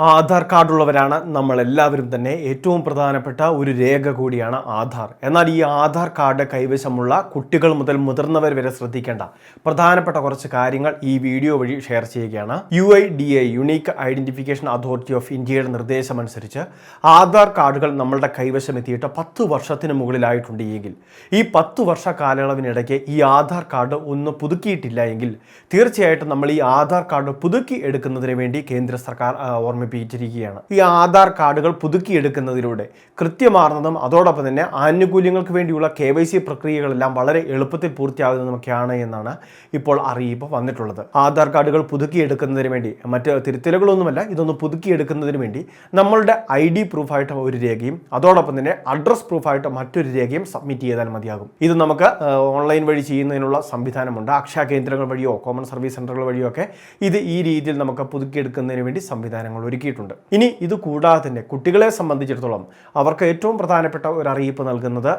ആധാർ കാർഡുള്ളവരാണ് നമ്മൾ എല്ലാവരും തന്നെ. ഏറ്റവും പ്രധാനപ്പെട്ട ഒരു രേഖ കൂടിയാണ് ആധാർ. എന്നാൽ ഈ ആധാർ കാർഡ് കൈവശമുള്ള കുട്ടികൾ മുതൽ മുതിർന്നവർ വരെ ശ്രദ്ധിക്കേണ്ട പ്രധാനപ്പെട്ട കുറച്ച് കാര്യങ്ങൾ ഈ വീഡിയോ വഴി ഷെയർ ചെയ്യുകയാണ്. U I D I unique identification authority of ഇന്ത്യയുടെ നിർദ്ദേശമനുസരിച്ച് ആധാർ കാർഡുകൾ നമ്മളുടെ കൈവശം എത്തിയിട്ട് പത്ത് വർഷത്തിന് മുകളിലായിട്ടുണ്ട് എങ്കിൽ ഈ പത്ത് വർഷ കാലയളവിനിടയ്ക്ക് ഈ ആധാർ കാർഡ് ഒന്ന് പുതുക്കിയിട്ടില്ല എങ്കിൽ തീർച്ചയായിട്ടും നമ്മൾ ഈ ആധാർ കാർഡ് പുതുക്കി എടുക്കുന്നതിന് വേണ്ടി കേന്ദ്ര സർക്കാർ ആ, ഓർമ്മിപ്പിച്ചിരിക്കുകയാണ് ഈ ആധാർ കാർഡുകൾ പുതുക്കിയെടുക്കുന്നതിലൂടെ കൃത്യമാർന്നതും അതോടൊപ്പം തന്നെ ആനുകൂല്യങ്ങൾക്ക് വേണ്ടിയുള്ള കെ വൈ സി പ്രക്രിയകളെല്ലാം വളരെ എളുപ്പത്തിൽ പൂർത്തിയാകുന്നതുമൊക്കെയാണ് എന്നാണ് ഇപ്പോൾ അറിയിപ്പ് വന്നിട്ടുള്ളത്. ആധാർ കാർഡുകൾ പുതുക്കിയെടുക്കുന്നതിന് വേണ്ടി മറ്റ് തിരുത്തലുകളൊന്നുമല്ല ഇതൊന്ന് പുതുക്കിയെടുക്കുന്നതിന് വേണ്ടി നമ്മളുടെ ഐ ഡി പ്രൂഫായിട്ട് ഒരു രേഖയും അതോടൊപ്പം തന്നെ അഡ്രസ് പ്രൂഫായിട്ട് മറ്റൊരു രേഖയും സബ്മിറ്റ് ചെയ്താൽ മതിയാകും. ഇത് നമുക്ക് ഓൺലൈൻ വഴി ചെയ്യുന്നതിനുള്ള സംവിധാനമുണ്ട്. അക്ഷയ കേന്ദ്രങ്ങൾ വഴിയോ കോമൺ സർവീസ് സെന്ററുകൾ വഴിയോ ഒക്കെ ഇത് ഈ രീതിയിൽ നമുക്ക് പുതുക്കിയെടുക്കുന്നതിന് വേണ്ടി സംവിധാനങ്ങൾ ഒരുക്കിയിട്ടുണ്ട്. ഇനി ഇത് കൂടാതെ തന്നെ കുട്ടികളെ സംബന്ധിച്ചിടത്തോളം അവർക്ക് ഏറ്റവും പ്രധാനപ്പെട്ട ഒരു അറിയിപ്പ് നൽകുന്നത്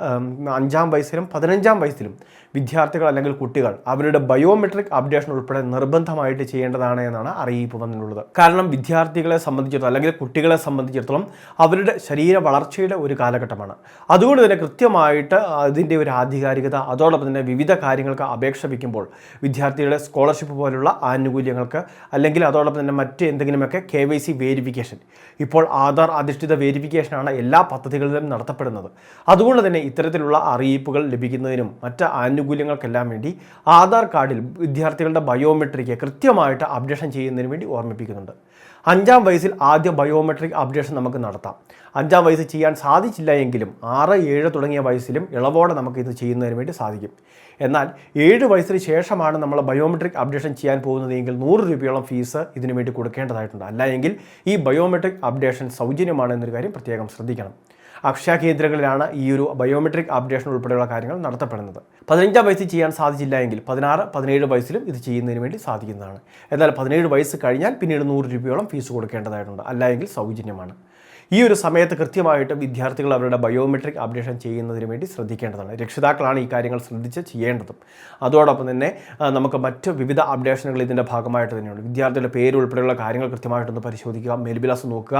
അഞ്ചാം വയസ്സിലും പതിനഞ്ചാം വയസ്സിലും വിദ്യാർത്ഥികൾ അല്ലെങ്കിൽ കുട്ടികൾ അവരുടെ ബയോമെട്രിക് അപ്ഡേഷൻ ഉൾപ്പെടെ നിർബന്ധമായിട്ട് ചെയ്യേണ്ടതാണ് എന്നാണ് അറിയിപ്പ് വന്നിട്ടുള്ളത്. കാരണം വിദ്യാർത്ഥികളെ സംബന്ധിച്ചിടത്തോളം അല്ലെങ്കിൽ കുട്ടികളെ സംബന്ധിച്ചിടത്തോളം അവരുടെ ശരീര വളർച്ചയുടെ ഒരു കാലഘട്ടമാണ്. അതുകൊണ്ട് തന്നെ കൃത്യമായിട്ട് അതിന്റെ ഒരു ആധികാരികത അതോടൊപ്പം തന്നെ വിവിധ കാര്യങ്ങൾക്ക് അപേക്ഷ വയ്ക്കുമ്പോൾ വിദ്യാർത്ഥികളുടെ സ്കോളർഷിപ്പ് പോലുള്ള ആനുകൂല്യങ്ങൾക്ക് അല്ലെങ്കിൽ അതോടൊപ്പം തന്നെ മറ്റ് എന്തെങ്കിലുമൊക്കെ കെ വൈ സി വേരിഫിക്കേഷൻ ഇപ്പോൾ ആധാർ അധിഷ്ഠിത വേരിഫിക്കേഷനാണ് എല്ലാ പദ്ധതികളിലും നടത്തപ്പെടുന്നത്. അതുകൊണ്ട് തന്നെ ഇത്തരത്തിലുള്ള അറിയിപ്പുകൾ ലഭിക്കുന്നതിനും മറ്റ് ആനുകൂല്യങ്ങൾക്കെല്ലാം വേണ്ടി ആധാർ കാർഡിൽ വിദ്യാർത്ഥികളുടെ ബയോമെട്രിക് കൃത്യമായിട്ട് അപ്ഡേഷൻ ചെയ്യുന്നതിന് വേണ്ടി ഓർമ്മിപ്പിക്കുന്നുണ്ട്. അഞ്ചാം വയസ്സിൽ ആദ്യ ബയോമെട്രിക് അപ്ഡേഷൻ നമുക്ക് നടത്താം. അഞ്ചാം വയസ്സ് ചെയ്യാൻ സാധിച്ചില്ല എങ്കിലും ആറ് ഏഴ് തുടങ്ങിയ വയസ്സിലും ഇളവോടെ നമുക്ക് ഇത് ചെയ്യുന്നതിന് വേണ്ടി സാധിക്കും. എന്നാൽ ഏഴ് വയസ്സിന് ശേഷമാണ് നമ്മൾ ബയോമെട്രിക് അപ്ഡേഷൻ ചെയ്യാൻ പോകുന്നതെങ്കിൽ നൂറ് രൂപയോളം ഫീസ് ഇതിനു വേണ്ടി കൊടുക്കേണ്ടതായിട്ടുണ്ട്. അല്ല ഈ ബയോമെട്രിക് അപ്ഡേഷൻ സൗജന്യമാണ് എന്നൊരു കാര്യം പ്രത്യേകം ശ്രദ്ധിക്കണം. അക്ഷയ കേന്ദ്രങ്ങളിലാണ് ഈ ഒരു ബയോമെട്രിക് അപ്ഡേഷൻ ഉൾപ്പെടെയുള്ള കാര്യങ്ങൾ നടത്തപ്പെടുന്നത്. പതിനഞ്ചാം വയസ്സിൽ ചെയ്യാൻ സാധിച്ചില്ല എങ്കിൽ പതിനാറ് പതിനേഴ് വയസ്സിലും ഇത് ചെയ്യുന്നതിന് വേണ്ടി സാധിക്കുന്നതാണ്. എന്നാൽ പതിനേഴ് വയസ്സ് കഴിഞ്ഞാൽ പിന്നീട് നൂറ് രൂപയോളം ഫീസ് കൊടുക്കേണ്ടതായിട്ടുണ്ട്. അല്ല എങ്കിൽ സൗജന്യമാണ്. ഈ ഒരു സമയത്ത് കൃത്യമായിട്ട് വിദ്യാർത്ഥികൾ അവരുടെ ബയോമെട്രിക് അപ്ഡേഷൻ ചെയ്യുന്നതിന് വേണ്ടി ശ്രദ്ധിക്കേണ്ടതാണ്. രക്ഷിതാക്കളാണ് ഈ കാര്യങ്ങൾ ശ്രദ്ധിച്ച് ചെയ്യേണ്ടതും. അതോടൊപ്പം തന്നെ നമുക്ക് മറ്റ് വിവിധ അപ്ഡേഷനുകൾ ഇതിന്റെ ഭാഗമായിട്ട് തന്നെയുണ്ട്. വിദ്യാർത്ഥിയുടെ പേര് ഉൾപ്പെടെയുള്ള കാര്യങ്ങൾ കൃത്യമായിട്ടൊന്ന് പരിശോധിക്കുക മേൽവിലാസം നോക്കുക.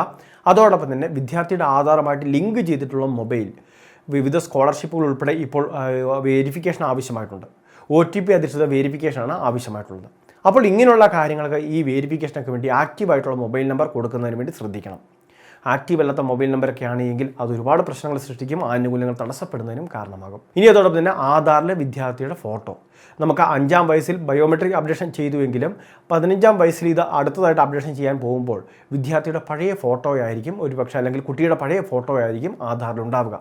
അതോടൊപ്പം തന്നെ വിദ്യാർത്ഥിയുടെ ആധാരമായിട്ട് ലിങ്ക് ചെയ്തിട്ടുള്ള മൊബൈൽ വിവിധ സ്കോളർഷിപ്പുകൾ ഉൾപ്പെടെ ഇപ്പോൾ വേരിഫിക്കേഷൻ ആവശ്യമായിട്ടുണ്ട്. ഒ ടി പി അധിഷ്ഠിത വേരിഫിക്കേഷനാണ് ആവശ്യമായിട്ടുള്ളത്. അപ്പോൾ ഇങ്ങനെയുള്ള കാര്യങ്ങൾക്ക് ഈ വേരിഫിക്കേഷനൊക്കെ വേണ്ടി ആക്റ്റീവായിട്ടുള്ള മൊബൈൽ നമ്പർ കൊടുക്കുന്നതിന് വേണ്ടി ശ്രദ്ധിക്കണം. ആക്റ്റീവ് അല്ലാത്ത മൊബൈൽ നമ്പറൊക്കെ ആണെങ്കിൽ അത് ഒരുപാട് പ്രശ്നങ്ങൾ സൃഷ്ടിക്കും ആനുകൂല്യങ്ങൾ തടസ്സപ്പെടുന്നതിനും കാരണമാകും. ഇനി അതോടൊപ്പം തന്നെ ആധാറിലെ വിദ്യാർത്ഥിയുടെ ഫോട്ടോ. നമുക്ക് അഞ്ചാം വയസ്സിൽ ബയോമെട്രിക് അപ്ഡേഷൻ ചെയ്തുവെങ്കിലും പതിനഞ്ചാം വയസ്സിൽ ഇത് അടുത്തതായിട്ട് അപ്ഡേഷൻ ചെയ്യാൻ പോകുമ്പോൾ വിദ്യാർത്ഥിയുടെ പഴയ ഫോട്ടോയായിരിക്കും ഒരുപക്ഷെ അല്ലെങ്കിൽ കുട്ടിയുടെ പഴയ ഫോട്ടോയായിരിക്കും ആധാറിലുണ്ടാവുക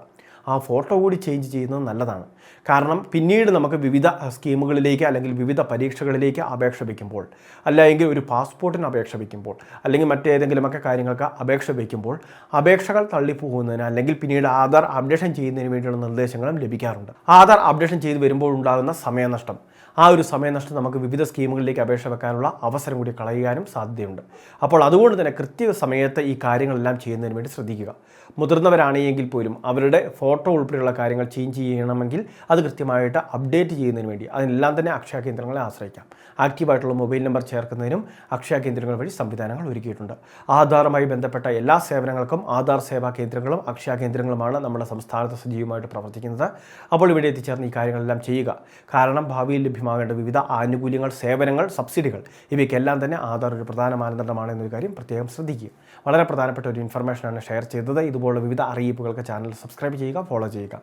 ആ ഫോട്ടോ കൂടി ചേഞ്ച് ചെയ്യുന്നത് നല്ലതാണ്. കാരണം പിന്നീട് നമുക്ക് വിവിധ സ്കീമുകളിലേക്ക് അല്ലെങ്കിൽ വിവിധ പരീക്ഷകളിലേക്ക് അപേക്ഷ വയ്ക്കുമ്പോൾ അല്ലെങ്കിൽ ഒരു പാസ്പോർട്ടിന് അപേക്ഷ വയ്ക്കുമ്പോൾ അല്ലെങ്കിൽ മറ്റേതെങ്കിലുമൊക്കെ കാര്യങ്ങൾക്ക് അപേക്ഷ വയ്ക്കുമ്പോൾ അപേക്ഷകൾ തള്ളിപ്പോകുന്നതിന് അല്ലെങ്കിൽ പിന്നീട് ആധാർ അപ്ഡേഷൻ ചെയ്യുന്നതിന് വേണ്ടിയുള്ള നിർദ്ദേശങ്ങളും ലഭിക്കാറുണ്ട്. ആധാർ അപ്ഡേഷൻ ചെയ്ത് വരുമ്പോൾ ഉണ്ടാകുന്ന സമയനഷ്ടം. ആ ഒരു സമയനഷ്ടം നമുക്ക് വിവിധ സ്കീമുകളിലേക്ക് അപേക്ഷ വെക്കാനുള്ള അവസരം കൂടി കളയാനും സാധ്യതയുണ്ട്. അപ്പോൾ അതുകൊണ്ട് തന്നെ കൃത്യ സമയത്ത് ഈ കാര്യങ്ങളെല്ലാം ചെയ്യുന്നതിന് വേണ്ടി ശ്രദ്ധിക്കുക. മുതിർന്നവരാണെങ്കിൽ പോലും അവരുടെ ഫോട്ടോ ഉൾപ്പെടെയുള്ള കാര്യങ്ങൾ ചേഞ്ച് ചെയ്യണമെങ്കിൽ അത് കൃത്യമായിട്ട് അപ്ഡേറ്റ് ചെയ്യുന്നതിന് വേണ്ടി അതിനെല്ലാം തന്നെ അക്ഷയ കേന്ദ്രങ്ങളെ ആശ്രയിക്കാം. ആക്റ്റീവായിട്ടുള്ള മൊബൈൽ നമ്പർ ചേർക്കുന്നതിനും അക്ഷയ കേന്ദ്രങ്ങൾ വഴി സംവിധാനങ്ങൾ ഒരുക്കിയിട്ടുണ്ട്. ആധാറുമായി ബന്ധപ്പെട്ട എല്ലാ സേവനങ്ങൾക്കും ആധാർ സേവാ കേന്ദ്രങ്ങളും അക്ഷയ കേന്ദ്രങ്ങളുമാണ് നമ്മുടെ സംസ്ഥാനത്ത് സജീവമായിട്ട് പ്രവർത്തിക്കുന്നത്. അപ്പോൾ ഇവിടെ എത്തിച്ചേർന്ന് ഈ കാര്യങ്ങളെല്ലാം ചെയ്യുക. കാരണം ഭാവിയിൽ ലഭ്യമാകേണ്ട വിവിധ ആനുകൂല്യങ്ങൾ സേവനങ്ങൾ സബ്സിഡികൾ ഇവയ്ക്കെല്ലാം തന്നെ ആധാർ ഒരു പ്രധാന മാനദണ്ഡമാണ് എന്നൊരു കാര്യം പ്രത്യേകം ശ്രദ്ധിക്കുക. വളരെ പ്രധാനപ്പെട്ട ഒരു ഇൻഫർമേഷനാണ് ഷെയർ ചെയ്തത്. ഇതുപോലുള്ള വിവിധ അറിയിപ്പുകൾക്ക് ചാനൽ സബ്സ്ക്രൈബ് ചെയ്യുക ഫോളോ ചെയ്യുക.